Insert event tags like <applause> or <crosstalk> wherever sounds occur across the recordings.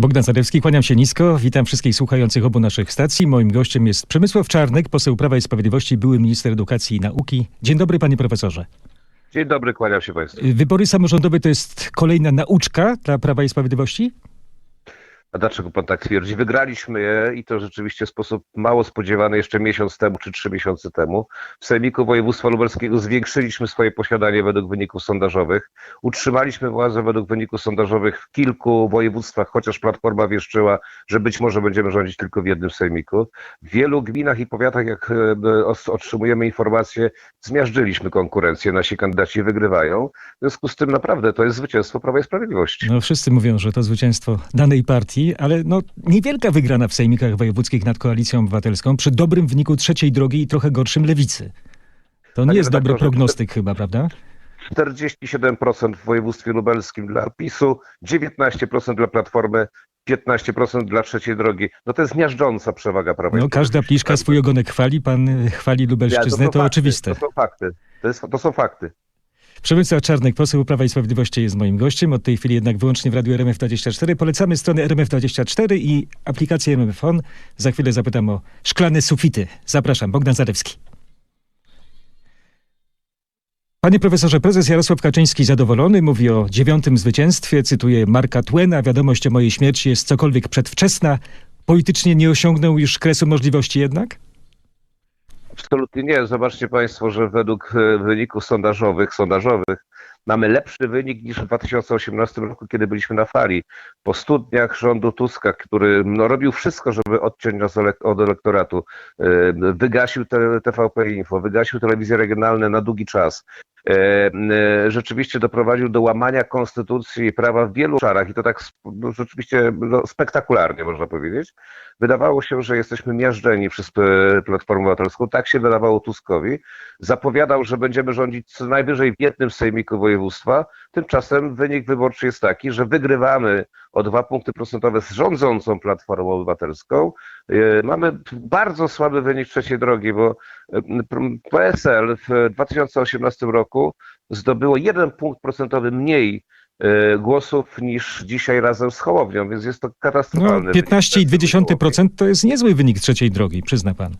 Bogdan Zarewski, kłaniam się nisko. Witam wszystkich słuchających obu naszych stacji. Moim gościem jest Przemysław Czarnek, poseł Prawa i Sprawiedliwości, były minister edukacji i nauki. Dzień dobry, panie profesorze. Dzień dobry, kłaniam się Państwu. Wybory samorządowe to jest kolejna nauczka dla Prawa i Sprawiedliwości? A dlaczego Pan tak twierdzi? Wygraliśmy je i to rzeczywiście w sposób mało spodziewany jeszcze miesiąc temu czy trzy miesiące temu. W Sejmiku Województwa Lubelskiego zwiększyliśmy swoje posiadanie według wyników sondażowych. Utrzymaliśmy władzę według wyników sondażowych w kilku województwach, chociaż Platforma wieszczyła, że być może będziemy rządzić tylko w jednym Sejmiku. W wielu gminach i powiatach, jak e, otrzymujemy informacje, zmiażdżyliśmy konkurencję, nasi kandydaci wygrywają. W związku z tym naprawdę to jest zwycięstwo Prawa i Sprawiedliwości. No wszyscy mówią, że to zwycięstwo danej partii, ale no niewielka wygrana w sejmikach wojewódzkich nad Koalicją Obywatelską przy dobrym wyniku trzeciej drogi i trochę gorszym lewicy. To nie Panie jest dobry redaktorze, prognostyk chyba, prawda? 47% w województwie lubelskim dla PiSu, 19% dla Platformy, 15% dla trzeciej drogi. No to jest miażdżąca przewaga Prawa No każda pliszka swój ogonek chwali, pan chwali Ja, Lubelszczyznę, są to fakty, oczywiste. To są fakty. To, jest, to są fakty. Przemysław Czarnek, poseł Prawa i Sprawiedliwości jest moim gościem. Od tej chwili jednak wyłącznie w radiu RMF24. Polecamy stronę RMF24 i aplikację RMFON. Za chwilę zapytam o szklane sufity. Zapraszam, Bogdan Zarewski. Panie profesorze, prezes Jarosław Kaczyński zadowolony, mówi o dziewiątym zwycięstwie, cytuję Marka Twena, wiadomość o mojej śmierci jest cokolwiek przedwczesna. Politycznie nie osiągnął już kresu możliwości jednak? Absolutnie nie. Zobaczcie Państwo, że według e, wyników sondażowych, sondażowych mamy lepszy wynik niż w 2018 roku, kiedy byliśmy na fali. Po studniach rządu Tuska, który no, robił wszystko, żeby odciąć nas od elektoratu, e, wygasił TVP Info, wygasił telewizje regionalne na długi czas. E, e, Rzeczywiście doprowadził do łamania konstytucji i prawa w wielu obszarach i to tak no, rzeczywiście no, spektakularnie można powiedzieć. Wydawało się, że jesteśmy miażdżeni przez Platformę Obywatelską. Tak się wydawało Tuskowi. Zapowiadał, że będziemy rządzić co najwyżej w jednym sejmiku województwa. Tymczasem wynik wyborczy jest taki, że wygrywamy o dwa punkty procentowe z rządzącą Platformą Obywatelską. E, Mamy bardzo słaby wynik trzeciej drogi, bo pr- PSL w 2018 roku zdobyło jeden punkt procentowy mniej e, głosów niż dzisiaj razem z Hołownią, więc jest to katastrofalny No, wynik. 15,2% to jest niezły wynik trzeciej drogi, przyzna pan.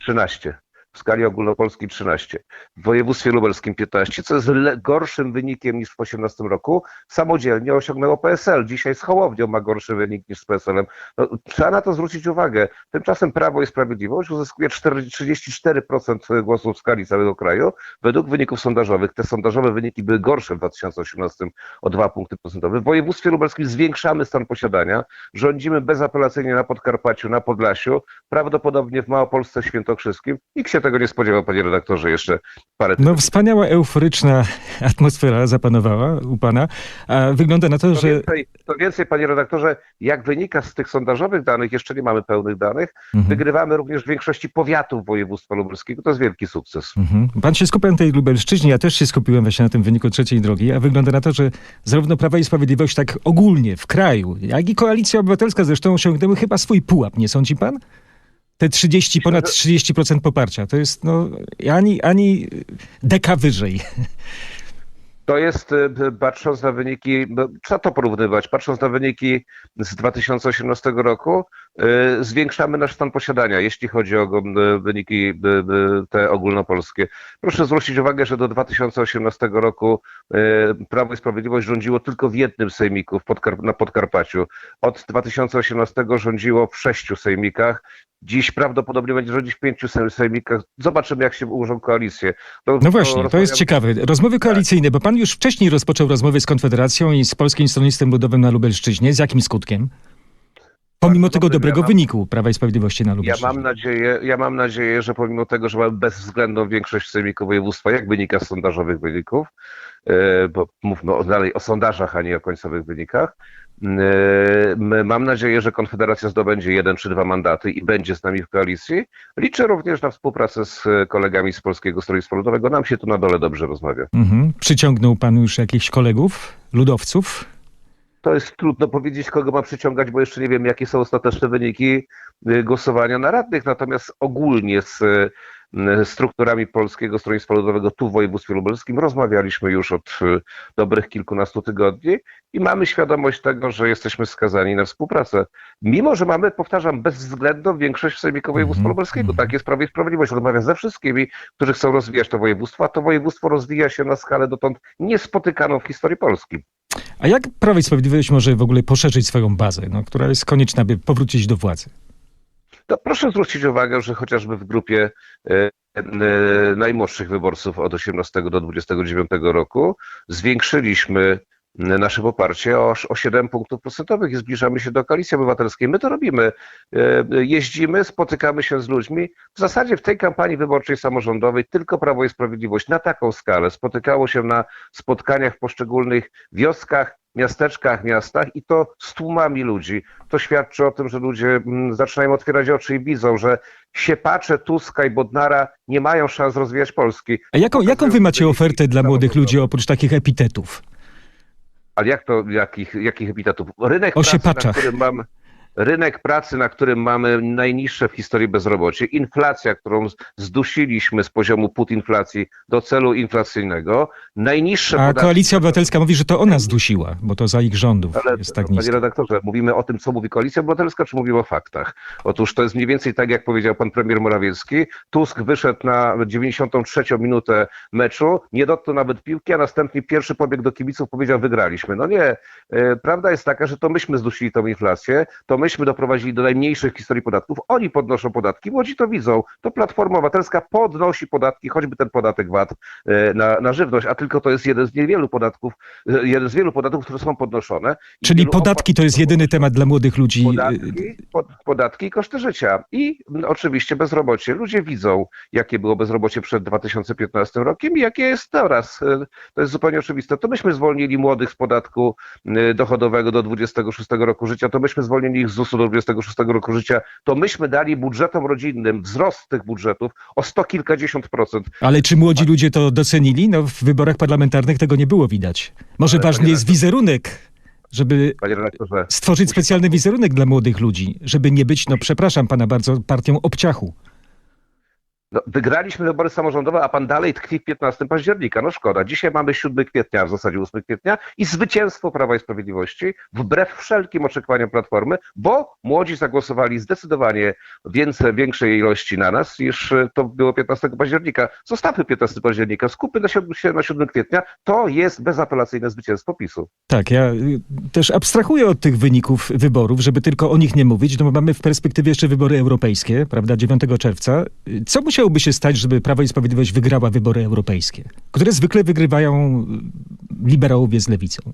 13. W skali ogólnopolskiej 13. W województwie lubelskim 15, co jest gorszym wynikiem niż w 2018 roku. Samodzielnie osiągnęło PSL. Dzisiaj z Hołownią ma gorszy wynik niż z PSL-em. No, trzeba na to zwrócić uwagę. Tymczasem Prawo i Sprawiedliwość uzyskuje 4, 34% głosów w skali całego kraju. Według wyników sondażowych, te sondażowe wyniki były gorsze w 2018 o 2 punkty procentowe. W województwie lubelskim zwiększamy stan posiadania. Rządzimy bezapelacyjnie na Podkarpaciu, na Podlasiu, prawdopodobnie w Małopolsce Świętokrzyskim. Nikt się tego nie spodziewał, panie redaktorze, jeszcze parę No tygodni. wspaniała, euforyczna atmosfera zapanowała u pana, a wygląda na to, To że... więcej, to więcej, panie redaktorze, jak wynika z tych sondażowych danych, jeszcze nie mamy pełnych danych, Mhm. wygrywamy również w większości powiatów województwa lubelskiego. To jest wielki sukces. Mhm. Pan się skupiał na tej Lubelszczyźnie, ja też się skupiłem właśnie na tym wyniku trzeciej drogi, a wygląda na to, że zarówno Prawa i Sprawiedliwość tak ogólnie w kraju, jak i Koalicja Obywatelska zresztą osiągnęły chyba swój pułap, nie sądzi pan? Te 30, ponad 30% poparcia, to jest no ani, ani deka wyżej. To jest, y, patrząc na wyniki, trzeba to porównywać, patrząc na wyniki z 2018 roku, zwiększamy nasz stan posiadania, jeśli chodzi o y, wyniki y, te ogólnopolskie. Proszę zwrócić uwagę, że do 2018 roku Prawo i Sprawiedliwość rządziło tylko w jednym sejmiku na Podkarpaciu. Od 2018 rządziło w sześciu sejmikach. Dziś prawdopodobnie będzie rządzić w pięciu se- sejmikach. Zobaczymy, jak się ułożą koalicje. To- No właśnie, to jest ciekawe. Rozmowy koalicyjne, bo pan już wcześniej rozpoczął rozmowy z Konfederacją i z Polskim Stronnictwem Ludowym na Lubelszczyźnie. Z jakim skutkiem? Pomimo Bardzo tego dobrym. dobrego Ja mam- wyniku Prawa i Sprawiedliwości na Ja Lubelszczyźnie. mam nadzieję, ja mam nadzieję, że pomimo tego, że mamy bezwzględną większość sejmiku województwa, jak wynika z sondażowych wyników, e, bo mówmy dalej o sondażach, a nie o końcowych wynikach, e, mam nadzieję, że Konfederacja zdobędzie jeden czy dwa mandaty i będzie z nami w koalicji. Liczę również na współpracę z e, kolegami z Polskiego Stronnictwa Ludowego. Nam się tu na dole dobrze rozmawia. Mhm. Przyciągnął pan już jakichś kolegów, ludowców? To jest trudno powiedzieć, kogo ma przyciągać, bo jeszcze nie wiem, jakie są ostateczne wyniki y, głosowania na radnych. Natomiast ogólnie z, m, strukturami Polskiego Stronnictwa Ludowego tu w województwie lubelskim. Rozmawialiśmy już od e, dobrych kilkunastu tygodni i mamy świadomość tego, że jesteśmy skazani na współpracę. Mimo, że mamy, powtarzam, bezwzględną większość w Sejmiku Województwa Mhm, Lubelskiego. mhm. Tak jest Prawo i Sprawiedliwość. Rozmawia ze wszystkimi, którzy chcą rozwijać to województwo, a to województwo rozwija się na skalę dotąd niespotykaną w historii Polski. A jak Prawo i Sprawiedliwość może w ogóle poszerzyć swoją bazę, no, która jest konieczna, by powrócić do władzy? To proszę zwrócić uwagę, że chociażby w grupie e, e, najmłodszych wyborców od 18 do 29 roku zwiększyliśmy nasze poparcie o, o 7 punktów procentowych i zbliżamy się do koalicji obywatelskiej. My to robimy. E, Jeździmy, spotykamy się z ludźmi. W zasadzie w tej kampanii wyborczej samorządowej tylko Prawo i Sprawiedliwość na taką skalę spotykało się na spotkaniach w poszczególnych wioskach, miasteczkach, miastach i to z tłumami ludzi. To świadczy o tym, że ludzie mm, zaczynają otwierać oczy i widzą, że siepacze Tuska i Bodnara nie mają szans rozwijać Polski. A jaką, jaką wy macie ofertę dla młodych ludzi oprócz takich epitetów? Ale jak to, jakich, jakich epitetów? Rynek pracy, na którym mamy, rynek pracy, na którym mamy najniższe w historii bezrobocie, inflacja, którą zdusiliśmy z poziomu put inflacji do celu inflacyjnego, najniższe A. Koalicja Obywatelska mówi, że to ona zdusiła, bo to za ich rządów Ale jest tak panie nisko. redaktorze, mówimy o tym, co mówi Koalicja Obywatelska, czy mówimy o faktach? Otóż to jest mniej więcej tak, jak powiedział pan premier Morawiecki. Tusk wyszedł na 93 minutę meczu, nie dotknął nawet piłki, a następnie pierwszy pobieg do kibiców powiedział, wygraliśmy. No nie, e, prawda jest taka, że to myśmy zdusili tą inflację, to myśmy doprowadzili do najmniejszych historii podatków. Oni podnoszą podatki, młodzi to widzą. To Platforma Obywatelska podnosi podatki, choćby ten podatek VAT e, na, na żywność, a tylko to jest jeden z niewielu podatków, e, jeden z wielu podatków, które są podnoszone. Czyli podatki to jest jedyny temat dla młodych ludzi. Podatki, pod, podatki i koszty życia. I oczywiście bezrobocie. Ludzie widzą, jakie było bezrobocie przed 2015 rokiem i jakie jest teraz. To jest zupełnie oczywiste. To myśmy zwolnili młodych z podatku dochodowego do 26 roku życia, to myśmy zwolnili ich z ZUS-u do 26 roku życia, to myśmy dali budżetom rodzinnym wzrost tych budżetów o sto kilkadziesiąt procent. Ale czy młodzi ludzie to docenili? No w wyborach parlamentarnych tego nie było widać. Może Ale, ważny jest wizerunek, żeby stworzyć specjalny wizerunek dla młodych ludzi, żeby nie być, no przepraszam pana bardzo, partią obciachu. No, wygraliśmy wybory samorządowe, a pan dalej tkwi w 15 października. No szkoda. Dzisiaj mamy 7 kwietnia, w zasadzie 8 kwietnia i zwycięstwo Prawa i Sprawiedliwości wbrew wszelkim oczekiwaniom Platformy, bo młodzi zagłosowali zdecydowanie więcej, większej ilości na nas niż e, to było 15 października. Zostawmy 15 października, skupmy na 7, się na 7 kwietnia. To jest bezapelacyjne zwycięstwo PiSu. Tak, ja y, też abstrahuję od tych wyników wyborów, żeby tylko o nich nie mówić, no bo mamy w perspektywie jeszcze wybory europejskie, prawda, 9 czerwca. Y, Co musiałoby się stać, żeby Prawo i Sprawiedliwość wygrała wybory europejskie, które zwykle wygrywają y, liberałowie z lewicą?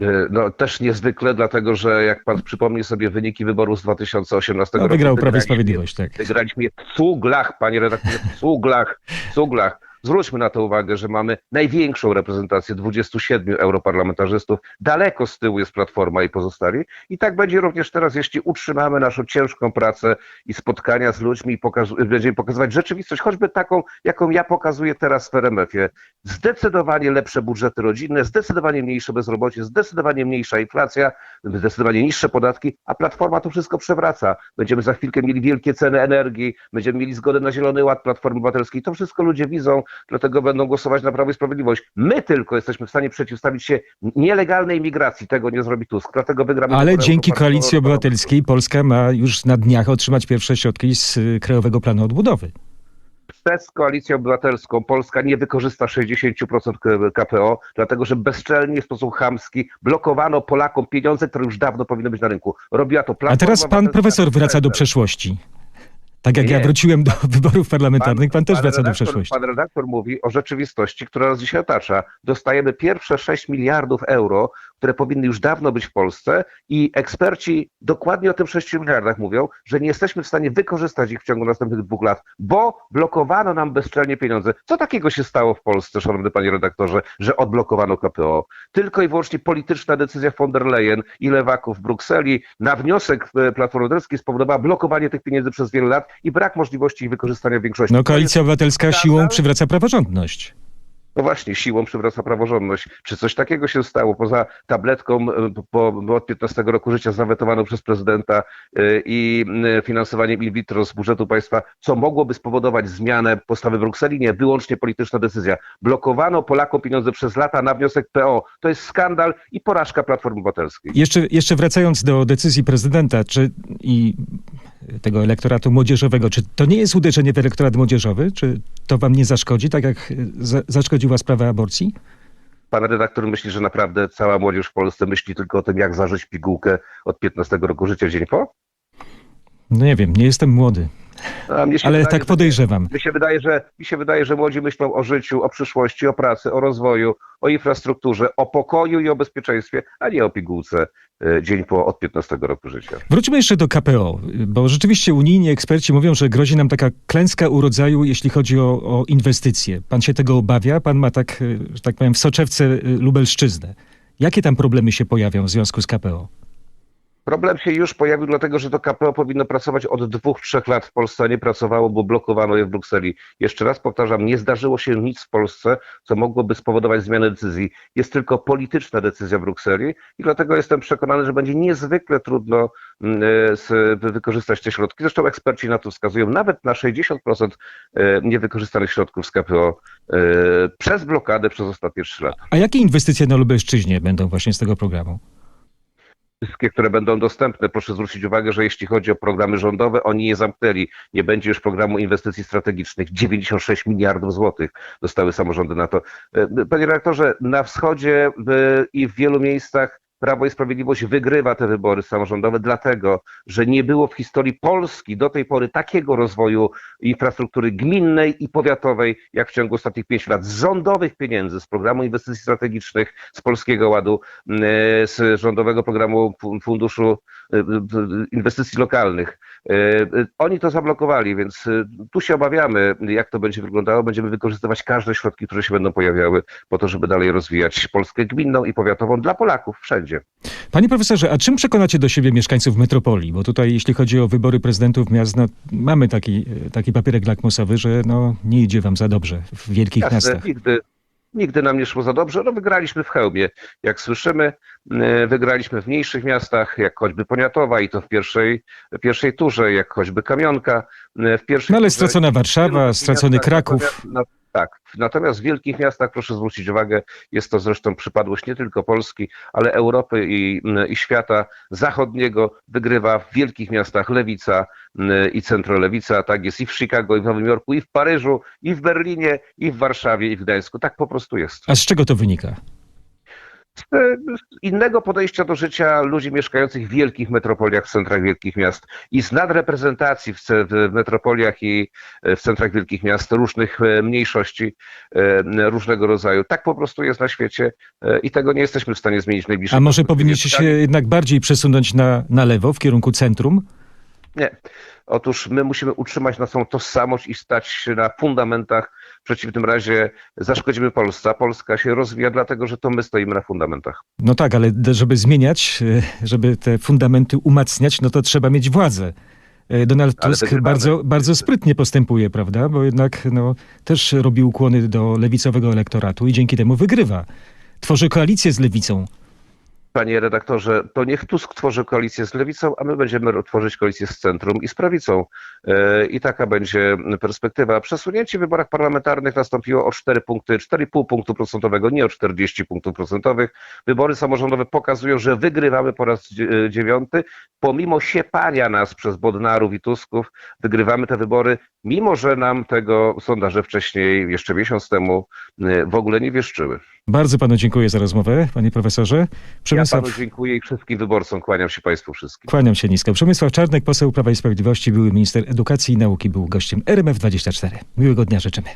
E, No też niezwykle, dlatego że jak pan przypomni sobie wyniki wyborów z 2018 No, roku. wygrał Prawo i Sprawiedliwość, tak. Wygraliśmy je w cuglach, panie redaktorze, w cuglach, w cuglach. Zwróćmy na to uwagę, że mamy największą reprezentację 27 europarlamentarzystów. Daleko z tyłu jest Platforma i pozostali. I tak będzie również teraz, jeśli utrzymamy naszą ciężką pracę i spotkania z ludźmi i pokazu- będziemy pokazywać rzeczywistość, choćby taką, jaką ja pokazuję teraz w RMF-ie. Zdecydowanie lepsze budżety rodzinne, zdecydowanie mniejsze bezrobocie, zdecydowanie mniejsza inflacja, zdecydowanie niższe podatki, a Platforma to wszystko przewraca. Będziemy za chwilkę mieli wielkie ceny energii, będziemy mieli zgodę na Zielony Ład Platformy Obywatelskiej. To wszystko ludzie widzą, dlatego będą głosować na Prawo i Sprawiedliwość. My tylko jesteśmy w stanie przeciwstawić się nielegalnej migracji. Tego nie zrobi Tusk, dlatego wygramy. Ale dzięki Koalicji Obywatelskiej Polska ma już na dniach otrzymać pierwsze środki z y, Krajowego Planu Odbudowy. Przez Koalicję Obywatelską Polska nie wykorzysta 60% K- KPO, dlatego że bezczelnie w sposób chamski blokowano Polakom pieniądze, które już dawno powinny być na rynku. Robiła to A Platforma teraz pan profesor wraca do przeszłości. Tak jak Nie. ja wróciłem do <laughs> wyborów parlamentarnych, pan też wraca do przeszłości. Pan redaktor mówi o rzeczywistości, która nas dzisiaj otacza. Dostajemy pierwsze 6 miliardów euro, które powinny już dawno być w Polsce i eksperci dokładnie o tym 6 miliardach mówią, że nie jesteśmy w stanie wykorzystać ich w ciągu następnych dwóch lat, bo blokowano nam bezczelnie pieniądze. Co takiego się stało w Polsce, szanowny panie redaktorze, że odblokowano KPO? Tylko i wyłącznie polityczna decyzja von der Leyen i lewaków w Brukseli na wniosek e, Platformy Obywatelskiej spowodowała blokowanie tych pieniędzy przez wiele lat i brak możliwości ich wykorzystania w większości. No, Koalicja Obywatelska siłą przywraca praworządność. No właśnie, siłą przywraca praworządność. Czy coś takiego się stało poza tabletką e, po, bo od 15 roku życia zawetowaną przez prezydenta e, i e, finansowaniem in vitro z budżetu państwa, co mogłoby spowodować zmianę postawy Brukseli? Nie, wyłącznie polityczna decyzja. Blokowano Polakom pieniądze przez lata na wniosek PO. To jest skandal i porażka Platformy Obywatelskiej. Jeszcze, jeszcze wracając do decyzji prezydenta czy i tego elektoratu młodzieżowego, czy to nie jest uderzenie w elektorat młodzieżowy? Czy to wam nie zaszkodzi, tak jak za, zaszkodziła sprawa aborcji? Pan redaktor myśli, że naprawdę cała młodzież w Polsce myśli tylko o tym, jak zażyć pigułkę od 15 roku życia dzień po? No nie wiem, nie jestem młody, Się ale wydaje, tak podejrzewam. Mi się, wydaje, że, mi się wydaje, że młodzi myślą o życiu, o przyszłości, o pracy, o rozwoju, o infrastrukturze, o pokoju i o bezpieczeństwie, a nie o pigułce e, dzień po od 15 roku życia. Wróćmy jeszcze do KPO, bo rzeczywiście unijni eksperci mówią, że grozi nam taka klęska urodzaju, jeśli chodzi o, o inwestycje. Pan się tego obawia? Pan ma tak, y, że tak powiem, w soczewce y, Lubelszczyznę. Jakie tam problemy się pojawią w związku z KPO? Problem się już pojawił, dlatego że to KPO powinno pracować od dwóch, trzech lat w Polsce, a nie pracowało, bo blokowano je w Brukseli. Jeszcze raz powtarzam, nie zdarzyło się nic w Polsce, co mogłoby spowodować zmianę decyzji. Jest tylko polityczna decyzja w Brukseli i dlatego jestem przekonany, że będzie niezwykle trudno mm, e, wykorzystać te środki. Zresztą eksperci na to wskazują, nawet na 60% e, niewykorzystanych środków z KPO e, przez blokadę przez ostatnie trzy lata. A jakie inwestycje na Lubelszczyźnie będą właśnie z tego programu? Wszystkie, które będą dostępne. Proszę zwrócić uwagę, że jeśli chodzi o programy rządowe, oni je zamknęli. Nie będzie już programu inwestycji strategicznych. 96 miliardów złotych dostały samorządy na to. E, Panie redaktorze, na wschodzie w- i w wielu miejscach Prawo i Sprawiedliwość wygrywa te wybory samorządowe, dlatego, że nie było w historii Polski do tej pory takiego rozwoju infrastruktury gminnej i powiatowej, jak w ciągu ostatnich pięciu lat. Z rządowych pieniędzy, z programu inwestycji strategicznych, z Polskiego Ładu, e, z rządowego programu fu- Funduszu e, Inwestycji Lokalnych. E, Oni to zablokowali, więc tu się obawiamy, jak to będzie wyglądało. Będziemy wykorzystywać każde środki, które się będą pojawiały po to, żeby dalej rozwijać Polskę gminną i powiatową dla Polaków wszędzie. Panie profesorze, a czym przekonacie do siebie mieszkańców metropolii? Bo tutaj, jeśli chodzi o wybory prezydentów miast, no, mamy taki, taki papierek lakmusowy, że no, nie idzie wam za dobrze w wielkich Jasne, miastach. nigdy, nigdy nam nie szło za dobrze. No wygraliśmy w Chełmie, jak słyszymy. e, Wygraliśmy w mniejszych miastach, jak choćby Poniatowa i to w pierwszej, pierwszej turze, jak choćby Kamionka. e, W pierwszej No ale turze. stracona Warszawa, stracony Kraków. natomiast- na- tak, natomiast w wielkich miastach, proszę zwrócić uwagę, jest to zresztą przypadłość nie tylko Polski, ale Europy i, i świata zachodniego. Wygrywa w wielkich miastach lewica m, i centrolewica. Tak jest i w Chicago, i w Nowym Jorku, i w Paryżu, i w Berlinie, i w Warszawie, i w Gdańsku. Tak po prostu jest. A z czego to wynika? E, innego podejścia do życia ludzi mieszkających w wielkich metropoliach, w centrach wielkich miast i z nadreprezentacji w, w metropoliach i e, w centrach wielkich miast różnych e, mniejszości różnego rodzaju. Tak po prostu jest na świecie i tego nie jesteśmy w stanie zmienić w najbliższym A może powinniście się jednak bardziej przesunąć na, na lewo, w kierunku centrum? Nie. Otóż my musimy utrzymać naszą tożsamość i stać na fundamentach. W przeciwnym razie zaszkodzimy Polsce. a Polska się rozwija dlatego, że to my stoimy na fundamentach. No tak, ale żeby zmieniać, e, żeby te fundamenty umacniać, no to trzeba mieć władzę. E, Donald Tusk bardzo, bardzo sprytnie postępuje, prawda? Bo jednak no, też robi ukłony do lewicowego elektoratu i dzięki temu wygrywa. Tworzy koalicję z lewicą. Panie redaktorze, to niech Tusk tworzy koalicję z lewicą, a my będziemy tworzyć koalicję z centrum i z prawicą. E, I taka będzie perspektywa. Przesunięcie w wyborach parlamentarnych nastąpiło o 4 punkty, 4,5 punktu procentowego, nie o 40 punktów procentowych. Wybory samorządowe pokazują, że wygrywamy po raz dzie- dziewiąty. Pomimo siepania nas przez Bodnarów i Tusków, wygrywamy te wybory, mimo że nam tego sondaże wcześniej, jeszcze miesiąc temu, e, w ogóle nie wieszczyły. Bardzo panu dziękuję za rozmowę, panie profesorze. Ja Przemysław, panu dziękuję i wszystkim wyborcom kłaniam się państwu wszystkim. kłaniam się nisko. Przemysław Czarnek, poseł Prawa i Sprawiedliwości, były minister edukacji i nauki, był gościem RMF24. Miłego dnia życzymy.